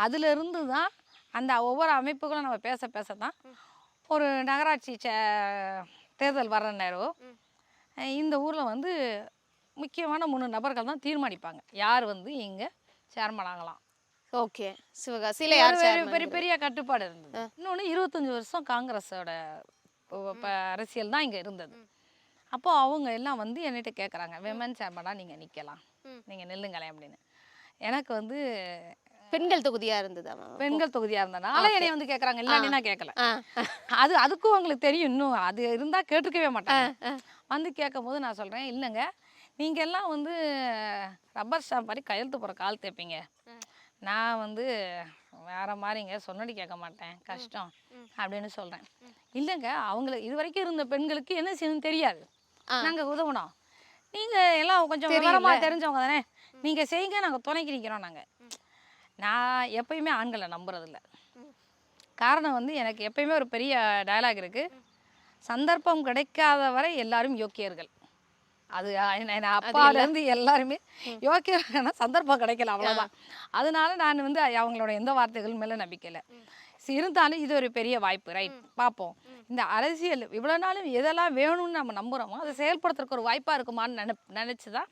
அதிலிருந்து தான் அந்த ஒவ்வொரு அமைப்புகளும் நம்ம பேச பேச தான் ஒரு நகராட்சி சே தேர்தல் வர்ற நேரம் இந்த ஊரில் வந்து முக்கியமான மூணு நபர்கள் தான் தீர்மானிப்பாங்க. யார் வந்து இங்கே சேர்மன் ஆகலாம். ஓகே. சிவகாசியில யார் பெரிய- பெரிய பெரிய கட்டுப்பாடு இருந்தது. இன்னொன்று இருபத்தஞ்சி வருஷம் காங்கிரஸோட அரசியல் தான் இங்கே இருந்தது. அப்போ அவங்க எல்லாம் வந்து என்கிட்ட கேட்குறாங்க விமன் சேர்மனாக நீங்கள் நிற்கலாம் நீங்கள் நில்லுங்களேன் அப்படின்னு. எனக்கு வந்து பெண்கள் தொகுதியா இருந்தது? பெண்கள் தொகுதியாக இருந்தனால என்னைய வந்து கேட்குறாங்க இல்லாட்டி நான் கேட்கல அது அதுக்கும் உங்களுக்கு தெரியும் இன்னும். அது இருந்தால் கேட்டிருக்கவே மாட்டாங்க. வந்து கேட்கும் போது நான் சொல்கிறேன் இல்லைங்க. நீங்கள் எல்லாம் வந்து ரப்பர் ஸ்டாம்ப் மாதிரி கையெழுத்து போகிற கால் தேப்பீங்க நான் வந்து வேற மாதிரிங்க சொன்னடி கேட்க மாட்டேன். கஷ்டம். அப்படின்னு சொல்கிறேன் இல்லைங்க அவங்களுக்கு இது வரைக்கும் இருந்த பெண்களுக்கு என்ன செய்யணும்னு தெரியாது. நாங்கள் உதவணும். நீங்கள் எல்லாம் கொஞ்சம் விவரமாக தெரிஞ்சவங்க தானே. நீங்கள் செய்யுங்க நாங்கள் துணைக்கு நிற்கிறோம் நாங்கள் நான் எப்பயுமே ஆண்களை நம்புறதில்ல. காரணம் வந்து எனக்கு எப்பயுமே ஒரு பெரிய டயலாக் இருக்குது சந்தர்ப்பம் கிடைக்காத வரை எல்லாரும் யோக்கியர்கள். அது அப்பாலேருந்து எல்லாருமே யோக்கியர்கள்னா சந்தர்ப்பம் கிடைக்கல அவ்வளோதான் அதனால நான் வந்து அவங்களோட எந்த வார்த்தைகள் மேலே நம்பிக்கை இல்லை. சரி, இருந்தாலும் இது ஒரு பெரிய வாய்ப்பு. ரைட் பார்ப்போம். இந்த அரசியல் இவ்வளோ நாளும் எதெல்லாம் வேணும்னு நம்ம நம்புகிறோமோ அதை செயல்படுத்துறதுக்கு ஒரு வாய்ப்பாக இருக்குமான்னு நினை நினச்சி தான்